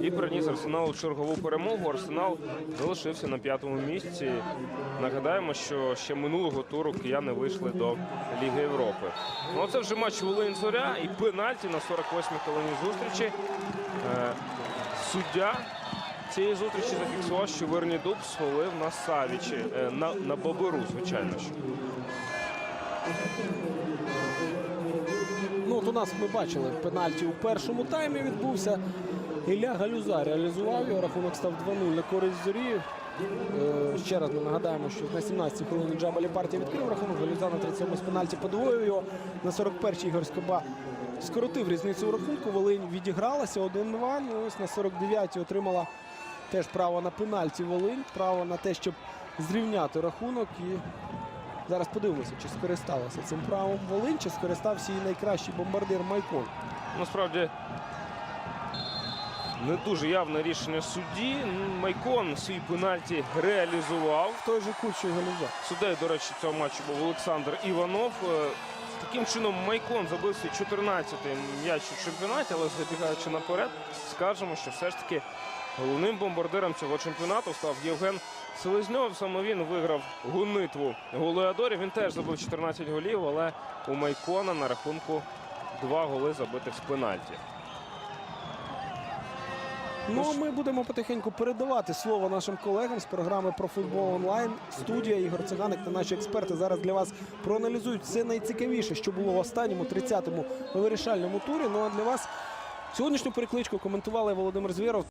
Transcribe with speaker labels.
Speaker 1: і приніс Арсеналу чергову перемогу. Арсенал залишився на п'ятому місці. Нагадаємо, що ще минулого туру кияни вийшли до Ліги Європи. Ну, це вже матч волинь зоря і пенальті на 48-й хвилині зустрічі. Е, Суддя цієї зустрічі зафіксував, що Верні Дуб свалив на Савічі, е, на, на Боберу, звичайно ж.
Speaker 2: Ну, от у нас ми бачили пенальті у першому таймі відбувся. Ілля Галюза реалізував його. Рахунок став 2-0 на користь зорі. Е, ще раз ми нагадаємо, що на 17-й хвилині Джабалі партія відкрив рахунок. Галюза на 37-му з пенальті подвоїв його. На 41-й Ігор Скоба скоротив різницю у рахунку. Волинь відігралася 1-2. Ну, ось на 49-й отримала теж право на пенальті Волинь. Право на те, щоб зрівняти рахунок. І зараз подивимося, чи скористалася цим правом Волинь, чи скористався її найкращий бомбардир Майкон.
Speaker 1: Насправді не дуже явне рішення судді. Майкон свій пенальті реалізував.
Speaker 2: В той же що Галюза.
Speaker 1: Суддею, до речі, цього матчу був Олександр Іванов. Е, Таким чином Майкон забив свій 14-й м'яч у чемпіонаті, але забігаючи наперед, скажемо, що все ж таки головним бомбардиром цього чемпіонату став Євген Селезньов. Саме він виграв гонитву голеадорів. Він теж забив 14 голів, але у Майкона на рахунку два голи забитих з пенальті.
Speaker 2: Ну, а ми будемо потихеньку передавати слово нашим колегам з програми про футбол онлайн. Студія Ігор Циганик та наші експерти зараз для вас проаналізують все найцікавіше, що було в останньому 30-му вирішальному турі. Ну а для вас сьогоднішню перекличку коментували Володимир Звєров.